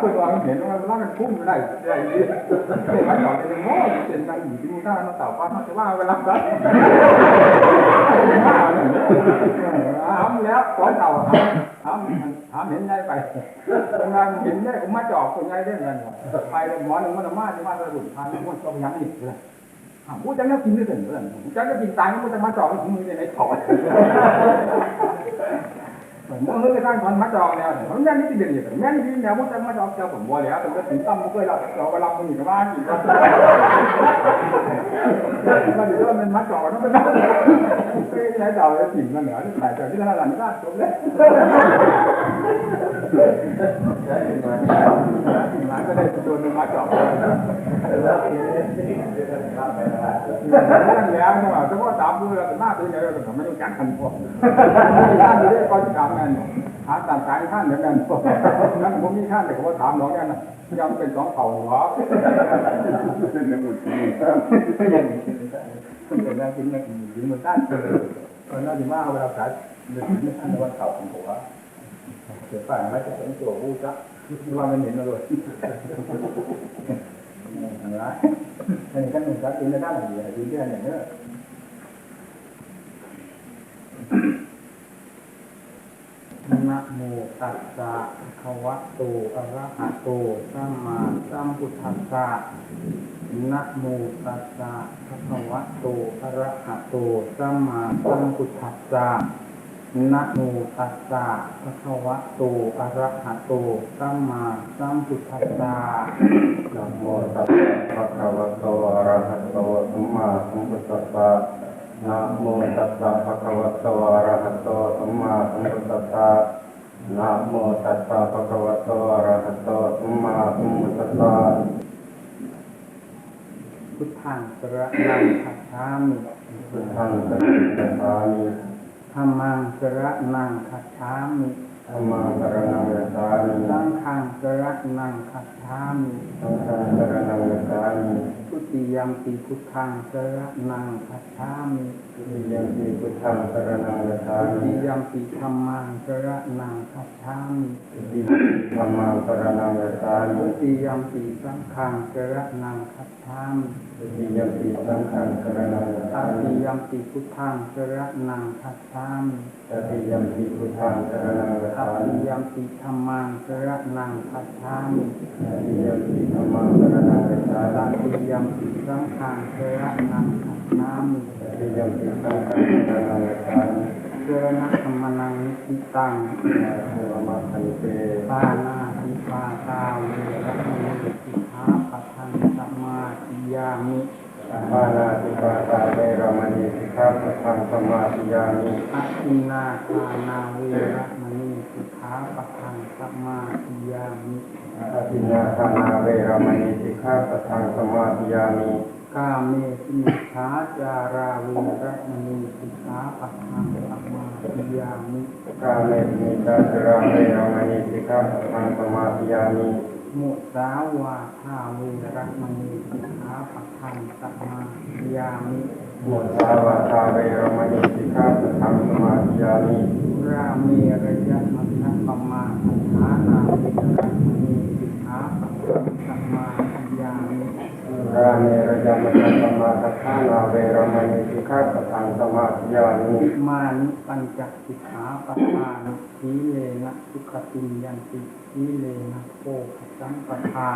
เลยแล้วถ้าคนเห็นว่ามันมันพุ่งไม่ได้ได้ดีหมาจอบไปเลยโม่เป็นนั่งอยู่ที่นู่นถ้ามันเต่าป้ามันจะว่าเวลาครับถามแล้วขอเต่าถามถามเห็นได้ไปงานเห็นได้ผมมาจอบคนใหญ่ได้เงินไปหมอหนึ่งมันมาที่มาสะดุดทานมันต้องยังอีกเลยผู้จังก็กินไม่ถึงเลยผู้จังก็กินตายมันจะมาจอบถึงมือในถอด ผมว่าเฮ้ยท่านคนมาจอกแล้วผมยังนี่ติดเด่นอยู่แม่นี่แนวมันจะมาจอกเจ้าผมบ่แล้วแต่ก็ถึงตั้มมันเคยเราเราไปรับมันอยู่กับบ้านอีกแล้ว มันอยู่ว่ามันมาจองนั่นเป็นนั่นไม่ใช่เจ้าเลยสิ่งนั่นเหรอที่ถ่ายจากที่นั่นหลังก็จบเลยหลังก็ได้โดนมาจองแล้วแล้วเนาะแต่ว่าตามดูแล้วหน้าเป็นไงก็ไม่ต้องจัดกันพวกท่านอยู่ได้ก็จะทำงานหาตามการท่านเหมือนกันนั่นผมมีท่านแต่ผมถามน้องนั่นนะยังเป็นสองเผ่าหรอเป็นเรื่องอื่นอย่างนี้เป็นเรื่องกินเรื่องกินมันท่านตอนนั้นดีมาเวลาขายเรื่องกินท่านวันเข่าของหัว่าเสียฝ่ายไม่จะเป็นตัวผู้จักว่ามันเห็นเลยอะไรอันนี้ก็หนึ่งก็กินได้ด้านไหนกินได้อย่างนี้ นะโมตัสสะภะคะวะโตอะระหะโตสัมมาสัมพุทธัสสะนะโมตัสสะภะคะวะโตอะระหะโตสัมมาสัมพุทธัสสะนะโมตัสสะภะคะวะโตอะระหะโตสัมมาสัมพุทธัสสะนะโมตัสสะภะคะวะโตอะระหะโตสัมมาสัมพุทธัสสะ นะโมตัสสะภะคะวะโตอะระหะโตสัมมาสัมพุทธัสสะนะโมตัสสะภะคะวะโตอะระหะโตสัมมาสัมพุทธัสสะพุทธังสระนังคัจฉามิพุทธังสรณังคามิธัมมังสระนังคัจฉามิ ธัมมังสรณังคัจฉามิสังฆังสระนังคัจฉามิสังฆังสรณังคัจฉามิทุติยมปีพุทธังสระนังคัจฉามิทุติยัมปิพุทธังสรณังคัจฉาทุมิติยมปีธรรมังสระนังคัจฉามิทุติยัมปิธัมมังสรณังคัจฉามิทุติยมปีสังฆังสระนังคัจฉามิทุติยัมปิสังฆังสรณังคัจตฉามิติยมปีพุทธังสระนังคัจฉามิตติยัมปิพุทธังสรณังคัจตฉาติมิยมปีธรรมังสระนังคัจฉามิตติยัมปิธัมมังสรณังคัจฉามิติยมปีสังฆังสระนังคัจฉามิตติยัมปิสังฆังสรณังคัจฉามิสรณะธรรมนังนิสิตังนาโมมาคันเตปานาติปาตาเวระมณีสิกขาปัทังสมาธิยามิปานาติปาตาเวรมณีสิกขาปะทังสมาธิยามิอทินาทานาเวระม ณีสิกขาปัทังสมาธิยามิอาทินนาทานาเวรมณีสิกขาปะทังสมาธิยามิกาเมสุมิชาจาราเวระมณีสิกขาปัทังสมาธิยามิกาเมสุมิชาจาราเวรมณีสิกขาปะทังสมาธิยามิมุสาวาทาเวระมณีสิกขาปัทังสมาธิยามิห มดสาวาทาเวรมณีสิกขาปะทังสมาธิยามิราเมระยะมัทธปมาอัฏฐานาเวระมณีสิกขาปัทังสมาธิยามิราเมรยามะสัมมาทัฏฐานาเวรมณีสิกขาปะทังสมาธิยามิมานิปัญจสิกขาปทานุสีเลนะสุขติมยันติสีเลนะโภคสัมปทา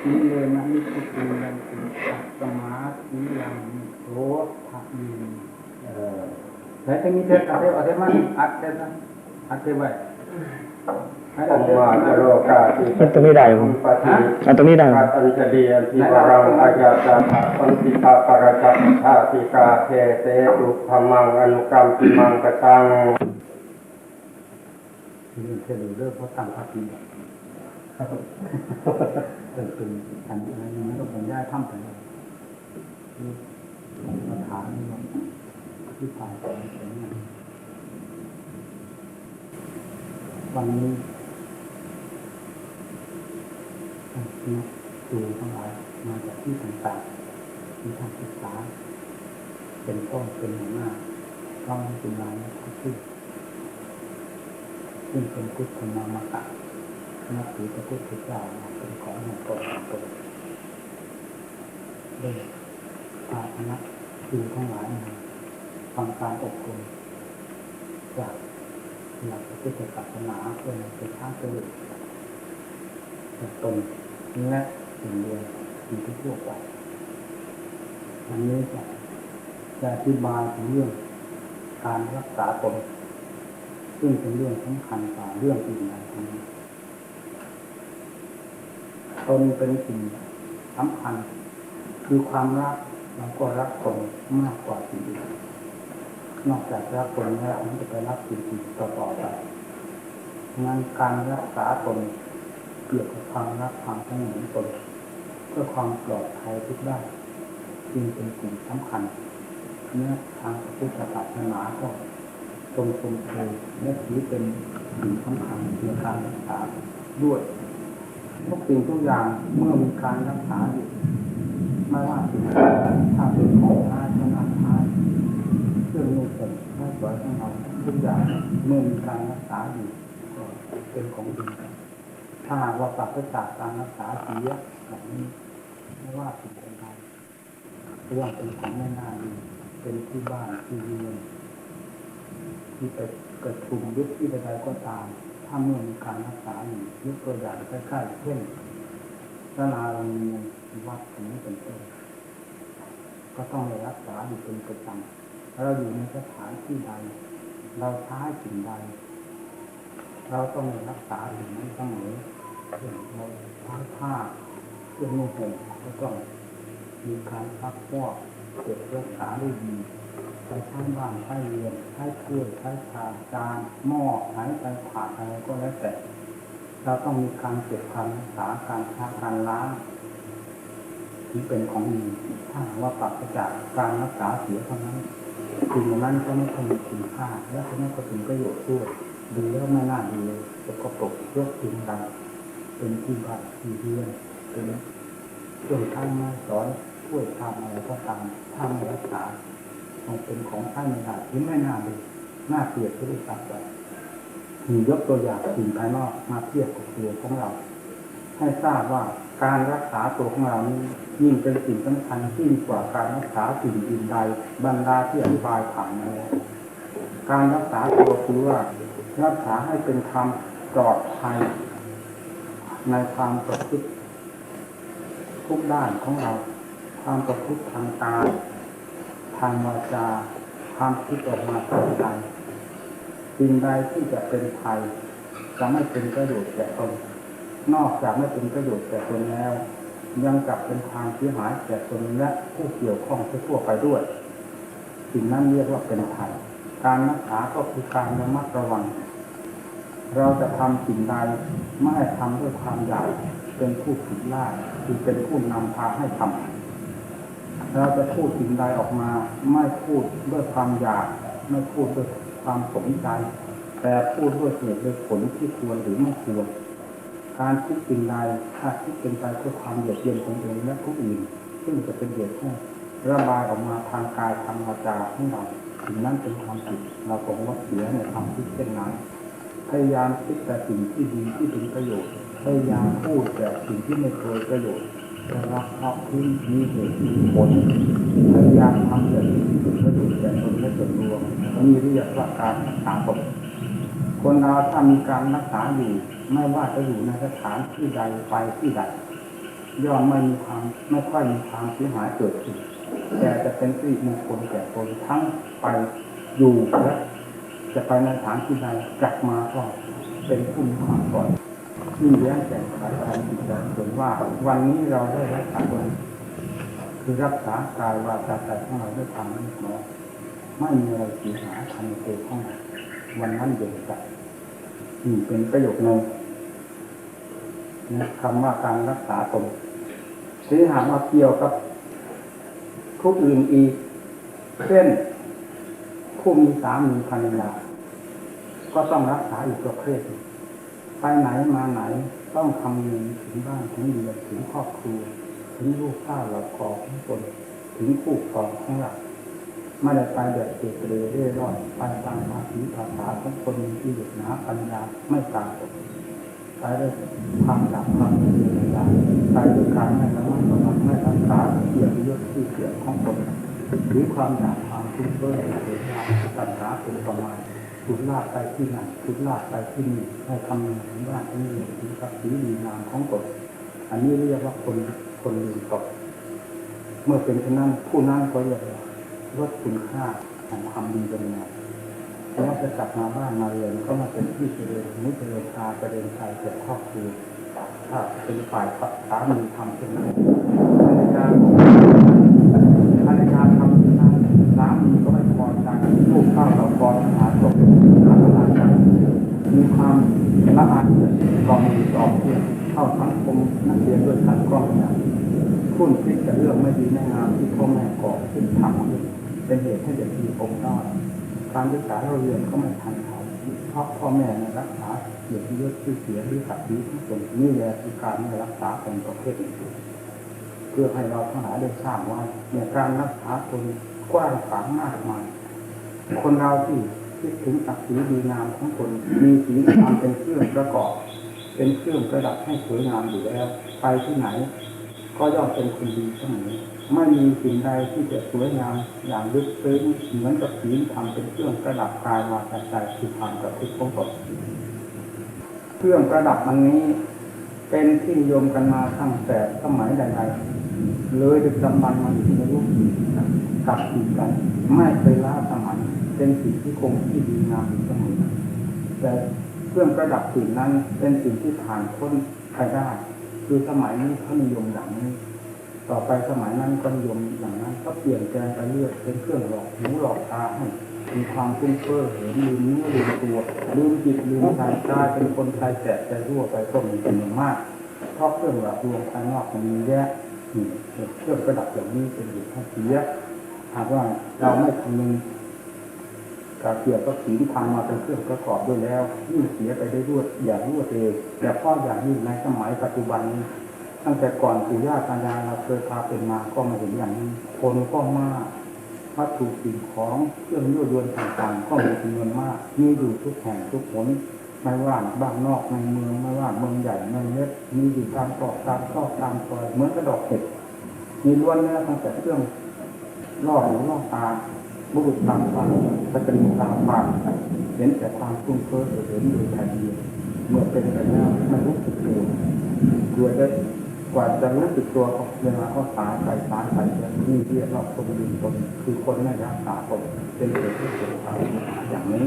สีเลนะนิพุติมยันติสัสมาสียังมิโสทะมีเอ่อ แล้วจะมีเทศอะไรอะไรมันอัดเทศนะอัดเทศไว้ให้ออัดงเทศมาจโรกาติมันตรงนี้ได้ผมปฏิเอาตรงนี้ได้อันจะดีอันทิวรังอาญาตาปันติตาปรจัตถาติกาเทเตตุธรรมังอนุกรรมปิมังกตังเทศดูเรื่องเขาตั้งภาษีเป็นเป็นอันอะไรนี้ก็ผมย้ายถ้ำไป เลยมาถามนี่ว่าที่ตายไปเป็นยังวันนี้นักดูทั้งหลายมาจากที่ต่างๆมีทางศึกษา เป็นพ่อเป็นหัวหน้าต้องเป็นนายก็คือซึ่งเป็นพุทธนามกะนับถือพระพุทธเจ้าเป็นของของตนของตนด้วย อาคณะคือทั้งหลายมาฟังการอบรมจากหลักพระพุทธศาสนาเพื่อให้เป็นทางเกิดตนและสิ่งเดียวสิ่งที่ทั่วไปอันนี้จะจะอธิบายถึงเรื่องการรักษาตนซึ่งเป็นเรื่องสำคัญกว่าเรื่องอื่นใดทั้งนั้ตนเป็นสิ่งสำคัญคือความรัก เราก็รักตนมากกว่าสิ่งอื่นนอกจากรักตนแล้วมันจะไปรักสิ่งอื่นต่อต่อไปงานการรักษาตนเกี่ยวกับความรักความสงบตนเพื่อความปลอดภัยทุกด้านจึงเป็นสิ่งสำคัญเนื้อทางพุทธศาสนาก็ทรงทรงเทและถือเป็นสิ่งสำคัญในการรักษาด้วยทุกสิ่งทุกอย่างเมื่อมีการรักษาอยู่ ไม่ว่าชถ้าเป็นของทายขนาดทายเครื่องมือผมไม่สวยของเราทุกอย่างเมื่อมีการรักษาอยู่ก็เป็นของดีถ้าหากว่าปราศจากการรักษาเสียแบบนี้ไม่ว่าสิ่งใดเรื่องเป็นของไม่น่าดีเป็นที่บ้านที่เรือนที่ไปเกิดทุมยุคที่ใดก็ตาม ถ้าเมื่อมีการรักษาอยู่ยกตัวอย่างใกล้ๆเช่น สลาโรงเรียนวัดอย่างเป็นต้นก็ต้องได้รักษาอยู่เป็นประจำเราอยู่ในสถานที่ใด เราใช้สิ่งใด เราต้องรักษาสิ่งนั้นเสมอเช่นเราใช้ผ้าเครื่องนุ่งห่มก็ต้องมีการซักฟอกเก็บรักษาได้ดีใช้ช่างบ้านใช้เรือนใช้ถ้วยใช้ชาจานหม้อใช้ไปผาดอะไรก็แล้วแต่ เราต้องมีการเก็บการรักษาการช้าการล้างที่เป็นของดีถ้าว่าปรับจากการรักษาเสียเท่านั้นสิ่งนั้นก็ไม่คงมีคุณค่าและก็ไม่ถึงประโยชน์ด้วยดูแล้วไม่น่าดีเลยจะกระปรกยกทิ้งกันเป็นที่บ้านที่เรือนเป็นเครื่างไม้สอนถ้วยชามอะไรก็ตามถ้าไม่รักษามันเป็นของท่านไม่ได้ที่ไม่น่าดูน่าเกลียดที่ได้ตัดไป มียกตัวอย่างสิ่งภายนอกมาเทียบกับตัวของเรา ให้ทราบว่าการรักษาตัวของเรานี้ยิ่งเป็นสิ่งสำคัญยิ่งกว่าการรักษาสิ่งอื่นใดบรรดาที่อธิบายผ่านมาแล้วการรักษาตัวคือว่ารักษาให้เป็นธรรมปลอดภัยในความประพฤติทุกด้านของเรา ความประพฤติทางกายทางวาจาความคิดออกมาทางใจ สิ่งใดที่จะเป็นภัยจะไม่เป็นประโยชน์แก่ตนนอกจากไม่เป็นประโยชน์แก่ตนแล้ว ยังกลับเป็นทางเสียหายแก่ตนและผู้เกี่ยวข้องทั่วไปด้วย สิ่งนั้นเรียกว่าเป็นภัยการรักษาก็คือการระมัดระวัง เราจะทำสิ่งใดไม่ให้ทำด้วยความอยากเป็นผู้ผิดล่าคือเป็นผู้นำพาให้ทำเราจะพูดสิ่งใดออกมา ไม่พูดด้วยความอยาก ไม่พูดด้วย ความสนใจ แต่พูดด้วยเหตุด้วยผลที่ควรหรือไม่ควร การคิดสิ่งใดถ้าคิดเป็นไปเพื่อความเบียดเบียนของตนและผู้อื่น ซึ่งจะเป็นเหตุให้ระบายออกมาทางกายทางวาจาของเราสิ่งนั้นเป็นความผิดเราคงว่าเสียในความคิดเช่นนั้นพยายามคิดแต่สิ่งที่ดีที่เป็นประโยชน์พยายามพูดแต่สิ่งที่ไม่เคยประโยชน์ ต่ละเพราะที่มีเหตุมีผลพยายามทำอย่างที่เป็นประโยชน์แก่ตนและส่วนรวมมีเรียกว่าการรักษาตนคนเราถ้ามีการรักษาอยู่ไม่ว่าจะอยู่ในสถานที่ใดไปที่ใดย่อมไม่มีความไม่ค่อยมีความเสียหายเกิดขึ้นแต่จะเป็นสิริมงคลแก่ตนทั้งไปอยู่และจะไปในสถานที่ใดกลับมาก็เป็นผู้มีความปลอด ที่แย้งแก่สายการจิตใจส่วนว่า วันนี้เราได้รักษาตนคือรักษากายวาจาใจของเราด้วยความไม่น้อไม่มีอะไรเสียหายภายในตัวของเราวันนั้นเดียวกันนี่เป็นประโยชน์หนึ่งนะคำว่าการรักษาตนที่หากว่าเกี่ยวกับทุกอื่นอีกเช่นผู้มีสามีภรรยาก็ต้องรักษาอีกประเภทหนึ่ง ไปไหนมาไหนต้องคำนึงถึงบ้านถึงเรือนถึงครอบครัวถึงลูกข้าเราคอของตนถึงผู้ครองของเราไม่ได้ไปแบบเกเรเร่ร่อนไปตามภาษีภาษาของคนที่หยุดหนาปัญญาไม่ปรากฏไปด้วยความดับความเป็นเรื่องการไปด้วยการไม่ระมัดระวังไม่รักษาเกี่ยรติยศที่เกี่ยรติของตนหรือความอยาความทุกข์เบื่อเสียดายปัญหาเป็นประมาณ ทุดลากไปที่นั่นทุดลากไปที่นี่ให้คำนึงถึงว่าที่นี่ถึงกับสีดีงามของตนอันนี้เรียกว่าคนคนลืมตกเมื่อเป็นเช่นนั้นผู้นั้นก็เรียกว่าลดคุณค่าของความดีเป็นไงแล้วจะกลับมาบ้านมาเรือนก็มาเป็นที่เจริญมุเจริญตาเจริญใจเกิดครอบครัวถ้าเป็นฝ่ายสามีทำเช่นนั้นภรรยารรยาทำเช่นนั้นสามีก็ไม่พอใจลูกเข้าเรากรหาศพหาตลาดกันมีความละอายต่อมีต่อเพื่อนเข้าสังคมนักเรียนด้วยกันก็ไม่ได้ คุ้นคิดกับเรื่องไม่ดีไม่งามที่พ่อแม่ก่อขึ้นทำขึ้นเป็นเหตุให้เด็กมีองค์ด้อยการศึกษาเราเรียนก็ไม่ทันเขาเพราะพ่อแม่ในรักษาเด็กียรติยศชื่อเสียหรือศักดิ์ศรีที่ตนนี่แหละคือการไม่รักษาเป็นประเภทนึ่งเพื่อให้เราทั้งหลายได้ทราบว่าในการรักษาคนกว้างขวางมากมายคนเราที่คิดถึงศักดิ์ศรีดีงามของคนมีศีลธรรมเป็นเครื่องประกอบ เป็นเครื่องประดับให้สวยงามอยู่แล้ว ไปที่ไหน ก็ย่อมเป็นคนดีเสมอไม่มีสิ่งใดที่จะสวยงามอย่างลึกซึ้งเหมือนกับศีลธรรมเป็นเครื่องประดับกายวาจาใจคือความกับทุกข์ของตนเครื่องประดับอันนี้ เป็นที่นิยมกันมาตั้งแต่สมัยใดๆเลยดึกดำบรรพ์มาถึงในยุคกับอีกกันไม่เคยล้าสมัยเป็นสิ่งที่คงที่ดีงามอยู่เสมอแต่เครื่องประดับสิ่งนั้นเป็นสิ่งที่ผ่านพ้นไปได้ คือสมัยนี้เขานิยมอย่างนี้ ต่อไปสมัยนั้นก็นิยมอย่างนั้น ก็เปลี่ยนแปลงไปเรื่อยเป็นเครื่องหลอกหูหลอกตาให้มีความฟุ้งเฟ้อเห็นลืมเนื้อลืมตัวลืมจิตลืมใจกลายเป็นคนใจแสบใจรั่วไปก็มีเป็นอย่งมากเพราะเครื่องหลอกลวงภายนอกมันมีแยะเครื่องประดับอย่างนี้เป็นอยู่ที่เสียหากว่าเราไม่คำนึง กับเกี่ยวกับศีลธรรมมาเป็นเครื่องประกอบด้วยแล้วยิ่งเสียไปได้รวดอย่างรวดเร็วแต่ข้ออย่างยิ่งในสมัยปัจจุบันนี้ตั้งแต่ก่อนปู่ย่าตายายเราเคยพาเป็นมาก็มาเห็นอย่างนี้คนก็มากวัตถุสิ่งของเครื่องยั่วยวนต่างๆก็มีจำนวนมากมีอยู่ทุกแห่งทุกหนไม่ว่าบ้านนอกในเมืองไม่ว่าเมืองใหญ่เมืองเล็กมีอยู่ตามตอกตามซอกตามซอยเหมือนกระดอกเห็ดมีล้วนแล้วตั้งแต่เครื่องล่อหูล่อตา บุรุษตามฝันสตรีตามฝันเห็นแต่ความฟุ้งเฟ้อเห็นโดยทันทีเมื่อเป็นไปแล้วไม่รู้สึกตัวกลัวจะกว่าจะรู้สึกตัวก็เวลาเขาตายไปตายไปเนี่ยนี่เรียกว่าคนลืมตนคือคนไม่รักษาตนเป็นเหตุที่เกิดความอย่างนี้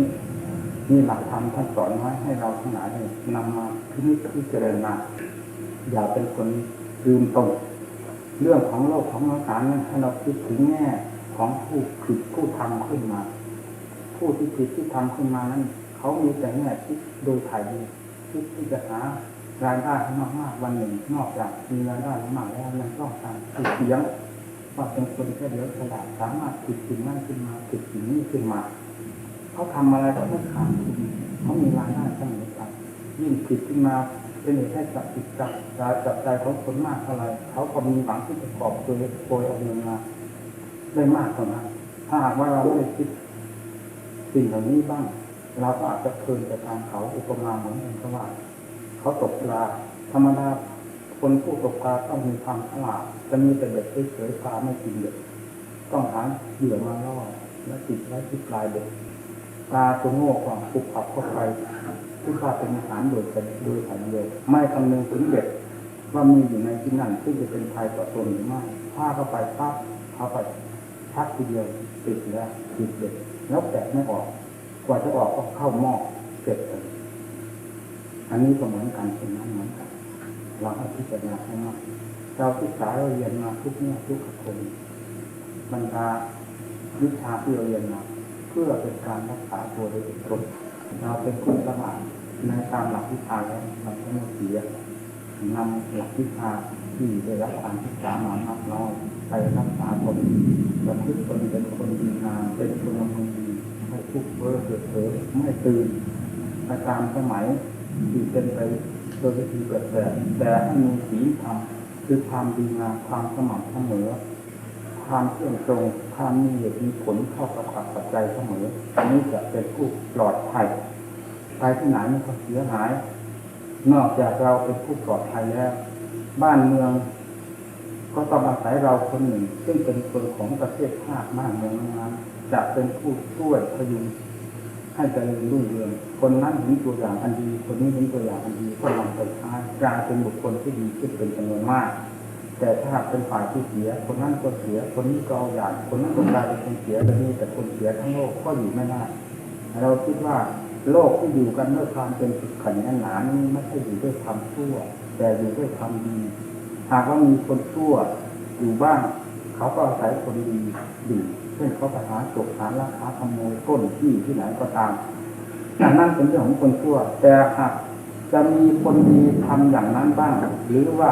นี่หลักธรรมท่านสอนไว้ให้เราทั้งหลายนี่ยนำมาพิจิตรพิจารณาอย่าเป็นคนลืมตนเรื่องของโลกของอาการนั้นให้เราคิดถึงแง่ ของผู้ผิดผู้ทำขึ้นมา ผู้ที่ผิดที่ทำขึ้นมานั้นเขามีแต่แง่คิดโดยถ่ายดีคิดที่จะหารายได้ให้มากๆวันหนึ่งนอกจากมีรายได้มากแล้วยังต้องการติดเสียงว่าเป็นคนแค่เดียวฉลาดสามารถติดสิ่งนั้นขึ้นมาติดสิ่งนี้ขึ้นมาเขาทำอะไรก็ไม่ขาดทุนเขามีรายได้เสมอกันยิ่งผิดขึ้นมาเป็นเหตุให้จับจิตจับใจจับใจของคนมากเท่าไหรเขาก็มีหวังที่จะกอบโดยโกยเอาเงินมา ได้มากกว่านั้นถ้าหากว่าเราได้คิดสิ่งเหล่านี้บ้าง เราก็อาจจะเพลินไปตามเขาอุปมาเหมือนกันก็ว่าเขาตกปลาธรรมดาคนผู้ตกปลาต้องมีความฉลาดจะมีแต่เด็กเฉยๆปลาไม่กินเด็กต้องหาเหยื่อมาล่อและติดไว้ที่ปลายเด็กปลาตัวโง่กว่าปุกขับเข้าไปที่ข้าเป็นอาหารโดยเป็นโดยถ่ายเดียวไม่คำนึงถึงเด็กว่ามีอยู่ในที่นั่นที่จะเป็นภัยต่อตนหรือไม่ถ้าเข้าไปปั๊บเข้าไป ชักทีเดียวติดแล้วติดเด็กแล้วแกไม่ออก กว่าจะออกก็เข้าหม้อเสร็จเลยอันนี้ก็เหมือนกันเป็นนั้นเหมือนกันเราให้พิจารณาให้มากเราศึกษาเราเรียนมาทุกเนี่ยทุกคนบรรดาวิชาที่เราเรียนมาเพื่อเป็นการรักษาตัวโดยเป็นคนเราเป็นคนสมานในตามหลักวิชาแล้วเราไม่ต้องเสียนำหลักวิชาที่ได้รับการศึกษามามากน้อย ไปรักษาคนประพฤติตนเป็นคนดีงามเป็นคนละมือดีไม่ทุกเพ้อเกิดเผลอไม่ตื่นไปตามสมัยที่เป็นไปโดยวิธีแปลกแต่ให้มีศีธรรมคือความดีงามความสม่ำเสมอความเที่ยงตรงความมีเหตุมีผลเข้ากับปัจจัยเสมออันนี้จะเป็นผู้ปลอดภัยไปที่ไหนมันก็เสียหาย นอกจากเราเป็นผู้ปลอดภัยแล้ว บ้านเมือง ก็ต้องอาศัยเราคนหนึ่ง ซึ่งเป็นคนของประเทศชาติบ้านเมืองนั้นจะเป็นผู้ช่วยพยุงให้เจริญรุ่งเรืองคนนั้นเห็นตัวอย่างอันดี คนนี้เห็นตัวอย่างอันดีก็นำไปใช้กลายเป็นบุคคลที่ดีขึ้นเป็นจำนวนมาก แต่ถ้าเป็นฝ่ายที่เสีย คนนั้นก็เสีย คนนี้ก็เอาอย่าง คนนั้นก็กลายเป็นคนเสียแต่มีแต่คนเสียทั้งโลกก็อยู่ไม่ได้เราคิดว่าโลกที่อยู่กันด้วยความเป็นสุขขันธ์แน่นหนานี้ไม่ใช่อยู่ด้วยความชั่ว แต่อยู่ด้วยความดี หากว่ามีคนชั่วอยู่บ้างเขาก็อาศัยคนดีดีเช่นเขาไปหาจกหาลักหาขโมยต้นที่ที่ไหนก็ตามนนั้นเป็นเรื่องของคนชั่ว แต่หากจะมีคนดีทำอย่างนั้นบ้าง หรือว่า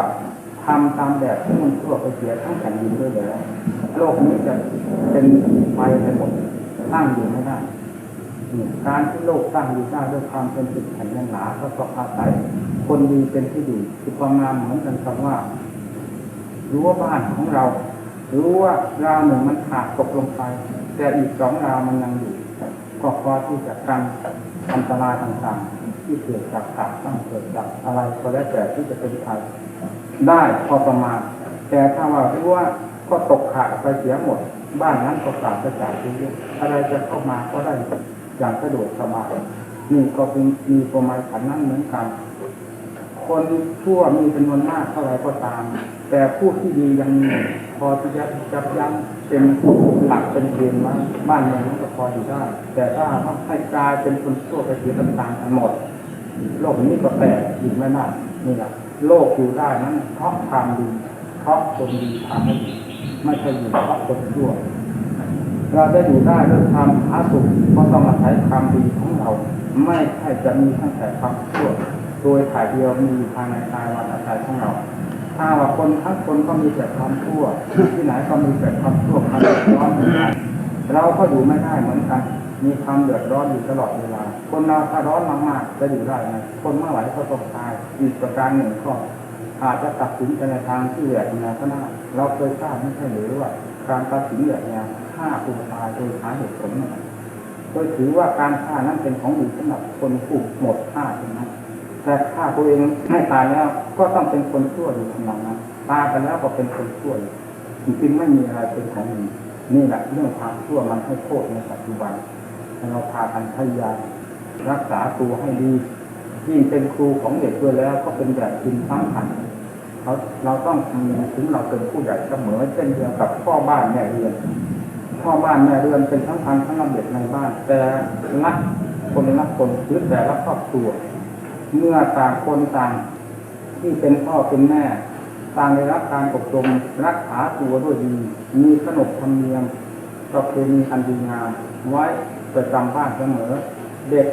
ทำตามแบบที่มันชั่วไปเสียทั้งแผ่นดินด้วยแล้วโลกนี้จะเป็นไปไปหมดตั้งอยู่ไม่ได้การที่โลกตั้งอยู่ได้ด้วยความเป็นจุดแข็งแรงหนาก็ต้องอาศัยคนดีเป็นที่ดีคือความงามเหมือนกันคำว่า รู้ว่าบ้านของเรา รู้ว่าราวหนึ่งมันขาดตกลงไป แต่อีกสองราวมันยังอยู่ก็พอที่จะกันอันตรายต่างๆ ที่เกิดจากขาดตั้งเกิดจากอะไรก็แล้วแต่ที่จะเป็นภัยได้พอประมาณ แต่ถ้าว่ารู้ว่าก็ตกขาดไปเสียหมด บ้านนั้นก็ขาดกระจายไปเยอะอะไรจะเข้ามาก็ได้อย่างสะดวกสบายนี่ก็เป็นมีประมาณขันนั้นเหมือนกัน คนชั่วมีจำนวนมากเท่าไรก็ตาม แต่ผู้ที่ดียังมีพอที่จะจับยั้งเป็นหลักเป็นเกณฑ์ว่าบ้านเมืองก็พออยู่ได้ แต่ถ้าให้กลายเป็นคนชั่วไปเสียต่างๆกันหมด โลกนี้ก็แตกอยู่ไม่ได้นี่แหละโลกอยู่ได้นั้นเพราะความดีเพราะคนดีทำให้ดีไม่ใช่อยู่เพราะคนชั่วเราจะอยู่ได้ด้วยความผาสุกก็ต้องอาศัยความดีของเรา ไม่ใช่จะมีตั้งแต่ความชั่ว ดยถ่ายเดียวมีอยู่ภายในกายวันใจของเรา ถ้าว่าคนทั้งคนก็มีแต่ความชั่วที่ไหนก็มีแต่ความชั่วความเดือดร้อนเหมือนกันเราก็อยู่ไม่ได้เหมือนกัน มีความเดือดร้อนอยู่ตลอดเวลา คนเราถ้าร้อนมากๆจะอยู่ได้ไหมคนเมื่อไหร่ก็ต้องตายอีกประการหนึ่งก็อาจจะตัดสินในทางที่แหลกแนวก็ได้เราเคยทราบไม่ใช่หรือว่าการตัดสินแหลกแนวฆ่าตัวตายโดยหาเหตุผลนั่นแหละโดยถือว่าการฆ่านั้นเป็นของดีสำหรับคนผู้หมดฆ่าใช่ไหม แต่ถ้าตัวเองไม่ตายแล้ว ก็ต้องเป็นคนชั่วอยู่ขนาดนั้นตายไปแล้วก็เป็นคนชั่วอยู่จริงๆไม่มีอะไรเป็นของดีนี่แหละเรื่องความชั่วมันให้โทษในปัจจุบันเราพากันพยายามรักษาตัวให้ดียิ่งเป็นครูของเด็กด้วยแล้ว ก็เป็นแบบจริงสำคัญเราเราต้องคำนึงถึงเราเป็นผู้ใหญ่เสมอเช่นเดียวกับพ่อบ้านแม่เรือนพ่อบ้านแม่เรือนเป็นทั้งพันทั้งระเบียบในบ้าน แต่ละคนละคนหรือแต่ละครอบครัว เมื่อต่างคนต่าง ที่เป็นพ่อเป็นแม่ ต่างได้รับการอบรมรักษาตัวด้วยดี มีขนบธรรมเนียมประเพณีอันดีงามไว้ประจำบ้านเสมอ เด็ก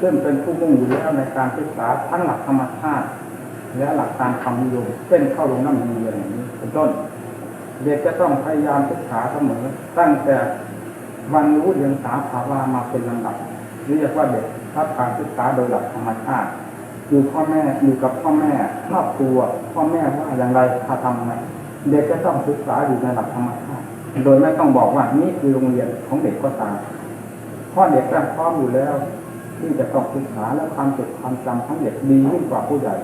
ซึ่งเป็นผู้มุ่งอยู่แล้วในการศึกษาทั้งหลักธรรมชาติและหลักการความนิยมเช่นเข้าโรงน้ำเรียนอย่างนี้เป็นต้น เด็กจะต้องพยายามศึกษาเสมอ ตั้งแต่วันรู้เรียนสาภาวามาเป็นลำดับเรียกว่าเด็กรับการศึกษาโดยหลักธรรมชาติ อยู่พ่อแม่อยู่กับพ่อแม่ครอบครัวพ่อแม่ว่าอย่างไรพาทำไงเด็กจะต้องศึกษาอยู่ในหลักธรรมชาติโดยไม่ต้องบอกว่านี่คือโรงเรียนของเด็กก็ตามเพราะเด็กแรกพร้อมอยู่แล้ว ที่จะต้องศึกษาและความจดความจำของเด็กดียิ่งกว่าผู้ใหญ่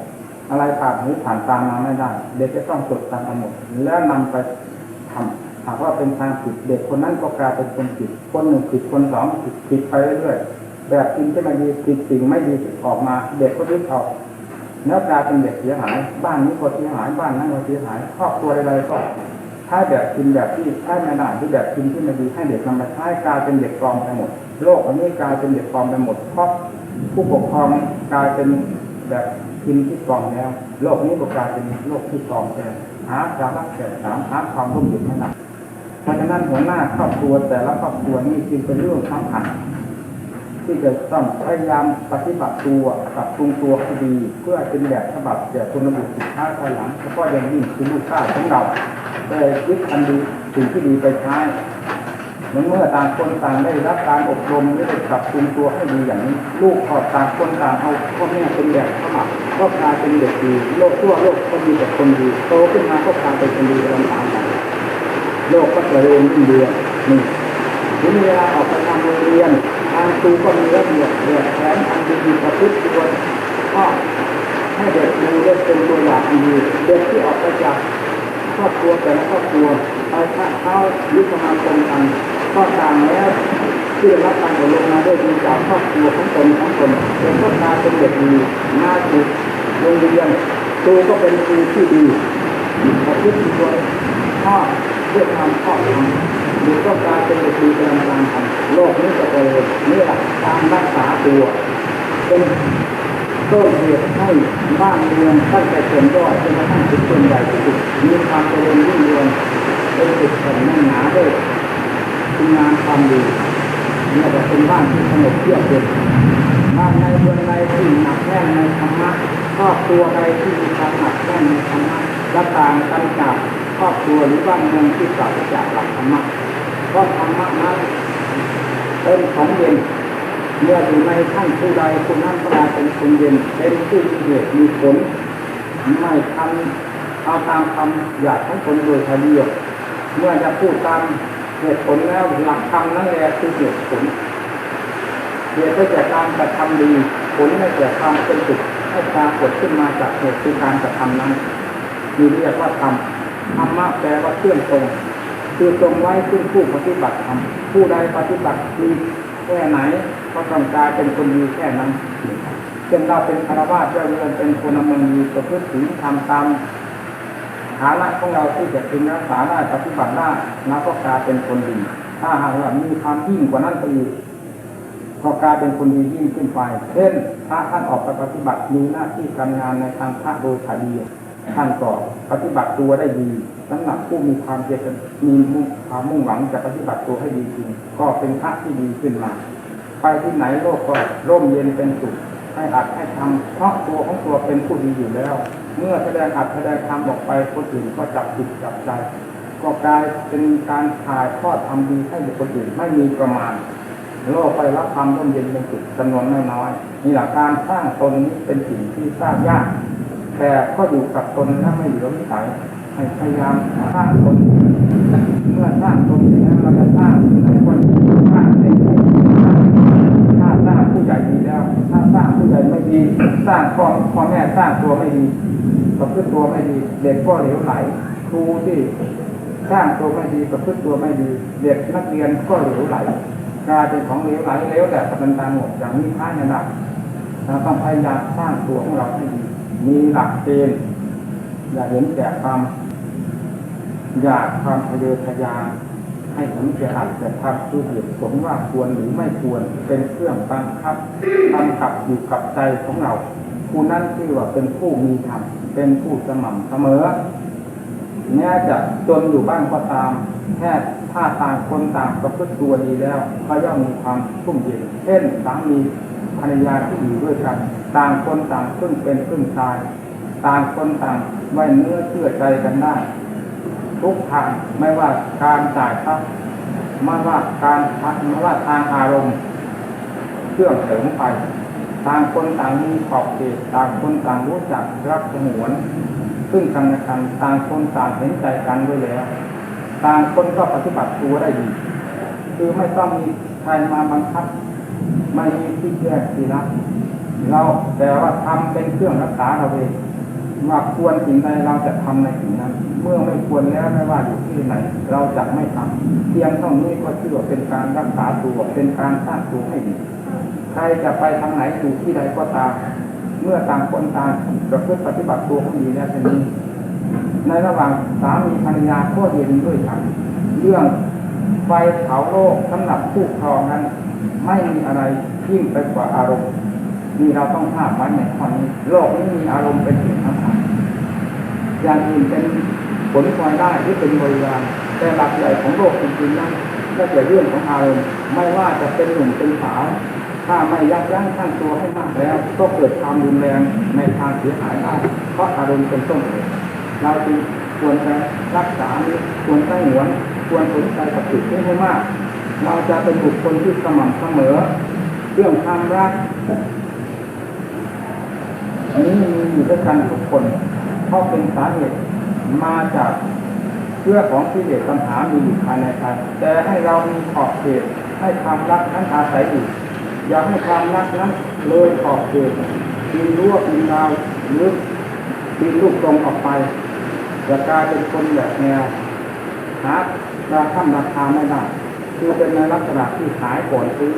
อะไรผ่านหูผ่านตามาไม่ได้ เด็กจะต้องจดจำทั้งหมด แล้วนำไปทำหากว่าเป็นทางผิดเด็กคนนั้นก็กลายเป็นคนผิดคนหนึ่งผิดคนสองผิดผิดไปเรื่อยๆ แบบจริงที่ไม่ดีผิดสิ่งไม่ดีออกมา เด็กก็ยึดเอาแล้วกลายเป็นเด็กเสียหาย บ้านนี้ก็เสียหายบ้านนั้นก็เสียหายครอบครัวใดๆก็ถ้าแบบกินแบบที่ใช้ไม่ได้ที่แบบกินที่ไม่ดีให้เด็กนำมาใช้กลายเป็นเด็กปลอมไปหมด โลกอันนี้กลายเป็นเด็กปลอมไปหมดเพราะผู้ปกครองกลายเป็นแบบกินที่ปลอมแล้ว โลกนี้ก็กลายเป็นโลกที่ปลอมไปแล้วหาสาระแก่สามหาความร่มเย็นไม่ได้เพราะฉะนั้นหัวหน้าครอบครัวแต่ละครอบครัวนี่จึงเป็นเรื่องสำคัญ ที่จะต้องพยายามปฏิบัติตัวปรับปรุงตัวให้ดี เพื่อเป็นแบบฉบับแก่คนระบุสินค้าภายหลังแล้วก็ยังยิ่งคือลูกค้าของเราได้ยึดอันดีสิ่งที่ดีไปใช้เมื่อต่างคนต่างได้รับการอบรมและได้ปรับปรุงตัวให้ดีอย่างนี้ ลูกขอต่างคนต่างเอาพ่อแม่เป็นแบบฉบับก็กลายเป็นเด็กดีโลกทั่วโลกก็มีแต่คนดีโตขึ้นมาก็กลายเป็นคนดีลำตามกันโลกก็เจริญรุ่งเรืองนี่ทีนี้เวลาออกไปทำโรงเรียน ทางครูก็มีระเบียบแบบแผนอันดีๆประพฤติตัวก็ให้เด็กดูได้เป็นตัวอย่างดีเด็กที่ออกไปจากครอบครัวแต่ละครอบครัวไปค้าเข้าหรือสมาคมกันก็ต่างแล้วที่รับการอบรมมาด้วยดีจากครอบครัวของตนของตนเป็นก็กลายเป็นเด็กดีมาถูกโรงเรียนครูก็เป็นครูที่ดีประพฤติตัวชอเพื่อความชอบธรรม หรือก็กลายเป็นเด็กดีเป็นการรมโลกนี้จะเจริญนี่แหละการรักษาตัวเป็นต้นเหตุให้บ้านเมืองตั้งแต่ส่วนย่อยจนกระทั่งถึงส่วนใหญ่ที่สุดมีความเจริญรุ่งเรืองเป็นจุดแข็งแน่นหนาด้วยคุณงานความดีเนี่ยจะเป็นบ้านที่สงบเยือกเย็นบ้านในเมืองใดที่หนักแน่นในธรรมะครอบครัวใดที่มีความหนักแน่นในธรรมะและต่างกันจากครอบครัวหรือบ้านเมืองที่ปราศจากหลักธรรมะ ราะธรรมะนั้นเป็นของเย็นเมื่ออยู่ในท่านผู้ใดคนนั้นก็ได้เป็นคนเย็นเป็นผู้มีเหตุมีผลไม่ทำเอาตามคำอยากของคนโดยเฉลี่ยเมื่อจะพูดตามเหตุผลแล้วหลักธรรมนั่นแหละคือเหตุผลเหตุได้แก่การกระทำดีผลได้แก่ความเป็นสุขให้ปรากฏขึ้นมาจากเหตุคือการกระทำนั้นมีเรียกว่าธรรมธรรมะแปลว่าเคลื่อนตรง คือตรงไว้ซึ่งผู้ปฏิบัติธรรมผู้ใดปฏิบัติดีแค่ไหนก็ต้องกลายเป็นคนดีแค่นั้นเช่นเราเป็นคารวะเจ้าเรือนเป็นคนนำเมืองดีประพฤติศีลทำตามฐานะของเราที่จะพึงรักษาได้ปฏิบัติได้เราก็กลายเป็นคนดี ถ้าหากว่ามีความยิ่งกว่านั้นไปอีกก็กลายเป็นคนดียิ่งขึ้นไป เช่นพระท่านออกไปปฏิบัติมีหน้าที่การงานในทางพระโดยถ่ายดีท่านก็ปฏิบัติตัวได้ดี สำหรับผู้มีความเพียรมีความมุ่งหวังจะปฏิบัติตัวให้ดีจริง ก็เป็นพระที่ดีขึ้นมา ไปที่ไหนโลกก็ร่มเย็นเป็นสุขให้อัดให้ทำเพราะตัวของตัวเป็นผู้ดีอยู่แล้ว เมื่อแสดงอัดแสดงทำออกไปคนอื่นก็จับจิตจับใจ ก็กลายเป็นการถ่ายทอดทำดีให้บุคคลอื่นไม่มีประมาณโลกไปรับความร่มเย็นเป็นสุขจำนวนไม่น้อยนี่แหละการสร้างตนนี้เป็นสิ่งที่สร้างยากแต่ก็อยู่กับตนถ้าไม่อยู่กับวิสัย ให้พยายามสร้างตนเมื่อสร้างตนแล้วเราจะสร้างในคนสร้างในผู้ถ้าสร้างผู้ใหญ่ดีแล้ว ถ้าสร้างผู้ใหญ่ไม่ดี สร้างพ่อพ่อแม่สร้างตัวไม่ดีประพฤติตัวไม่ดีเด็กก็เหลวไหลครูที่สร้างตัวไม่ดีประพฤติตัวไม่ดี เด็กนักเรียนก็เหลวไหลกลายเป็นของเหลวไหลเหลวแต่ปัญญาหมดอย่างนี้ท้ายในหลักเราต้องพยายามสร้างตัวของเราให้ดีมีหลักเกณฑ์อย่าเห็นแก่ความ อยากความทะเยอทะยานให้เห็นแก่อัตแต่ทำคือเหตุผลว่าควรหรือไม่ควรเป็นเครื่องบังคับบังคับอยู่กับใจของเราผู้นั้นชื่อว่าเป็นผู้มีธรรมเป็นผู้สม่ำเสมอแม้จะจนอยู่บ้างก็ตามแค่ถ้าต่างคนต่างประพฤติตัวดีแล้วก็ย่อมมีความทุ่มเย็นเช่นสามีภรรยาที่อยู่ด้วยกัน ต่างคนต่างพึ่งเป็นพึ่งตาย ต่างคนต่างไว้เนื้อเชื่อใจกันได้ ทุกทางไม่ว่าการจ่ายทรัพย์ไม่ว่าการไม่ว่าทางอารมณ์เครื่องเสริมไปต่างคนต่างมีขอบเขตต่างคนต่างรู้จักรักสงวนซึ่งกันและกันต่างคนต่างเห็นใจกันด้วยแล้ว ต่างคนก็ปฏิบัติตัวได้ดี คือไม่ต้องมีใครมาบังคับ ไม่มีที่แยกที่รักเราแต่ว่าทำเป็นเครื่องรักษาเราเองว่าควรสิ่งใดเราจะทำในสิ่งนั้น มื่อไม่ควรแล้วไม่ว่าอยู่ที่ไหน เราจะไม่ทำเพียงเท่านี้ก็ชื่อว่าเป็นการรักษาตัวเป็นการสร้างตัวให้ดีใครจะไปทางไหนอยู่ที่ใดก็ตามเมื่อต่างคนต่างประพฤติปฏิบัติตัวให้ดีแล้วจะนี้ในระหว่างสามีภรรยาก็เย็นด้วยกันเรื่องไฟเผาโลกสำหรับคู่ครองนั้น ไม่มีอะไรยิ่งไปกว่าอารมณ์นี่เราต้องทราบไว้ในข้อนี้โลกนี้มีอารมณ์เป็นสิ่งสำคัญอย่างอื่นเป็น ลพลอยได้ที่เป็นบริวารแต่หลักใหญ่ของโลกจริงๆนั้นก็จะเรื่องของอารมณ์ไม่ว่าจะเป็นหนุ่มเป็นสาวถ้าไม่ยับยั้งชั่งตัวให้มากแล้ว ก็เกิดความรุนแรงในทางเสียหายได้เพราะอารมณ์เป็นต้นเหตุเราจึงควรจะรักษาควรตั้งหวนควรสนใจกับจิตนี้ให้มาก เราจะเป็นบุคคลที่สม่ำเสมอ เรื่องความรักอันนี้มีอยู่ด้วยกันทุกคนเพราะเป็นสาเหตุ มาจากชื้อของกิเลสปัญหามีอยู่ภายในใจแต่ให้เรามีขอบเขตให้ความรักนั้นอาศัยอยู่อย่าให้ความรักนั้นเลยขอบเขตปีนรั้วปีนราวหรือปีนลูกตรงออกไปอย่กลายเป็นคนแบบแนวหาราคาราคาไม่ได้คือเป็นในลักษณะที่ขายก่อนซื้อ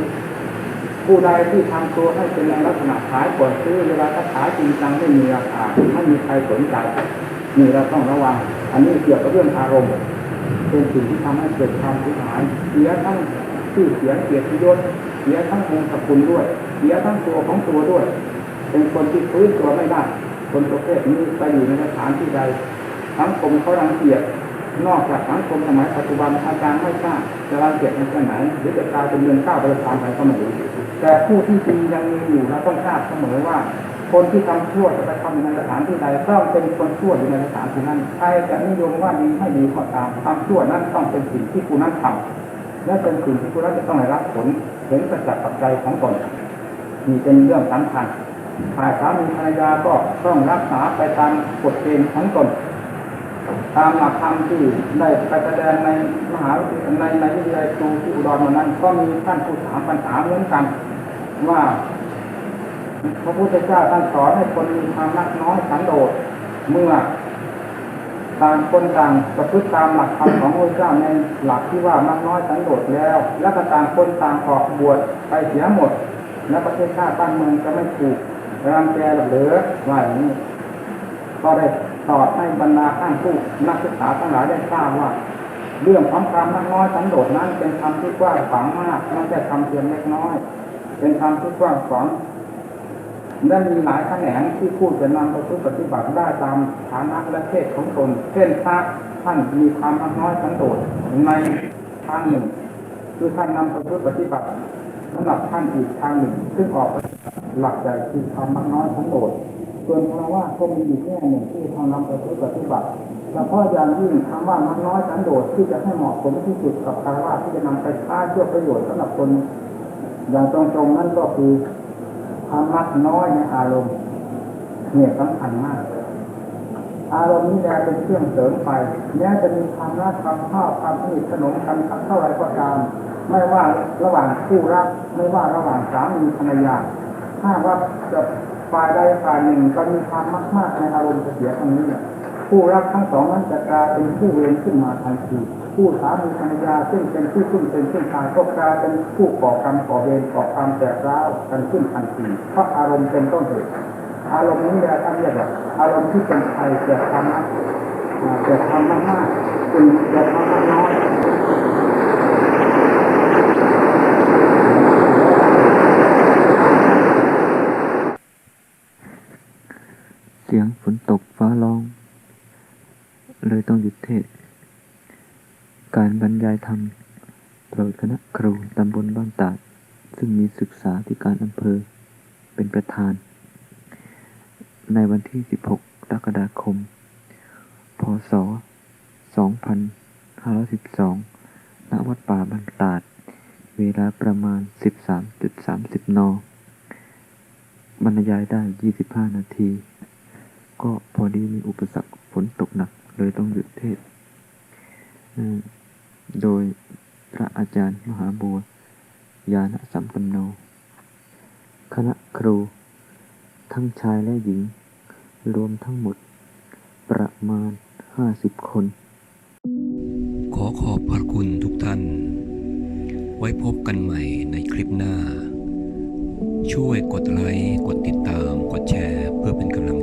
ผู้ใดที่ทำตัวให้เป็นในลักษณะขายก่อนซื้อเวลาถ้าขายจริงจังไม่มีราคาไม่มีใครสนใจ นี่เราต้องระวัง อันนี้เกี่ยวกับเรื่องอารมณ์ เป็นสิ่งที่ทำให้เกิดความเสียหายเสียทั้งชื่อเสียงเกียรติยศเสียทั้งองค์สกุลด้วย เสียทั้งตัวของตัวด้วย เป็นคนที่ฟื้นตัวไม่ได้ คนประเภทนี้ไปอยู่ในสถานที่ใดสังคมเขารังเกียจนอกจากสังคมสมัยปัจจุบันอาจารย์ไม่ทราบจะรังเกียจในแค่ไหนหรือจะกลายเป็นเรือนก้าวไปตามไปก็ไม่รู้แต่ผู้ที่จริงยังมีอยู่เราต้องทราบเสมอว่า คนที่ทำชั่วจะไปทำในสถานที่ใดต้องเป็นคนชั่วอยู่ในสถานที่นั้นใครจะนิยมว่าดีให้ดีก็ตามความชั่วนั้นต้องเป็นสิ่งที่ผู้นั้นทำและเป็นสิ่งที่ผู้นั้นจะต้องได้รับผลเห็นประจักษ์ปัจจัยของตนนี่เป็นเรื่องสำคัญฝ่ายสามีภรรยาก็ต้องรักษาไปตามกฎเกณฑ์ของตนตามหลักธรรมที่ได้ไปแสดงในมหาวิทยาลัยในวิทยาลัยครูที่อุดรวันนั้น ก็มีท่านผู้ถามปัญหาเหมือนกัน ว่า พระพุทธเจ้าท่านสอนให้คนมีความรักน้อยสันโดษเมื่อต่างคนต่างประพฤติตามหลักธรรมของพระเจ้าในหลักที่ว่ามักน้อยสันโดษแล้ว แล้วก็ต่างคนต่างออกบวชไปเสียหมด และประเทศชาติบ้านเมืองจะไม่ถูกรังแกหรือว่าอย่างนี้ก็ได้สอนให้บรรดาท่านผู้นักศึกษาทั้งหลายได้ทราบว่า เรื่องของความมักน้อยสันโดษนั้นเป็นคำที่กว้างขวางมากไม่ใช่คำเพียงเล็กน้อย เป็นคำที่กว้างขวาง และมีหลายแขนงที่พูดจะนำไปปฏิบัติได้ตามฐานะและเพศของตนเช่นพระท่านมีความมักน้อยสันโดษในทางหนึ่ง คือท่านนำไปปฏิบัติสำหรับท่านอีกทางหนึ่ง ซึ่งออกหลักใหญ่คือความมักน้อยสันโดษส่วนคำว่าก็มีอยู่แค่หนึ่งที่ท่างนำไปปฏิบัติเฉพาะอย่างยิ่งคำว่ามันน้อยสันโดษที่จะให้เหมาะสมที่สุดกับการว่าที่จะนำไปใช้เพื่อประโยชน์สำหรับคนอย่างตรงๆนั่นก็คือ ความมักน้อยในอารมณ์เนี่ยสำคัญมาก อารมณ์นี้แหละเป็นเครื่องเสริมไปแม้จะมีความรักความชอบความสนิทสนมกันเท่าไรก็ตามไม่ว่าระหว่างคู่รัก ไม่ว่าระหว่างสามีภรรยาถ้าว่าจะฝ่ายใดฝ่ายหนึ่งก็มีความมากมากๆในอารมณ์เสียตรงนี้เนี่ย ผู้รักทั้งสองนั้นจะกลายเป็นผู้เวรขึ้นมาทันทีผู้สามีภรรยาซึ่งเป็นผู้ซึ่งเป็นซึ่งตายก็กลายเป็นผู้ก่อกรรมก่อเวรก่อความแตกร้าวกันขึ้นทันทีเพราะอารมณ์เป็นต้นเหตุอารมณ์นี้แหละท่านเรียกว่าอารมณ์ที่เป็นภัยแก่ความรักแก่ความากมากๆจึงแก่ความมากน้อยเสียงฝนตกฟ้าร้อง เลยต้องหยุดเทศ การบรรยายธรรมโปรดคณะครูตำบลบ้านตาด ซึ่งมีศึกษาธิการอำเภอเป็นประธาน ในวันที่ 16กรกฎาคม พศ 2512 ณ วัดป่าบ้านตาด เวลาประมาณ 13.30 น บรรยายได้ 25 นาที ก็พอดีมีอุปสรรคฝนตกหนัก เลยต้องหยุดเทศ โดยพระอาจารย์มหาบัวยาณสัมปันโน คณะครู ทั้งชายและหญิง รวมทั้งหมด ประมาณ50คน ขอขอบพระคุณทุกท่าน ไว้พบกันใหม่ในคลิปหน้า ช่วยกดไลค์ กดติดตาม กดแชร์เพื่อเป็นกำลัง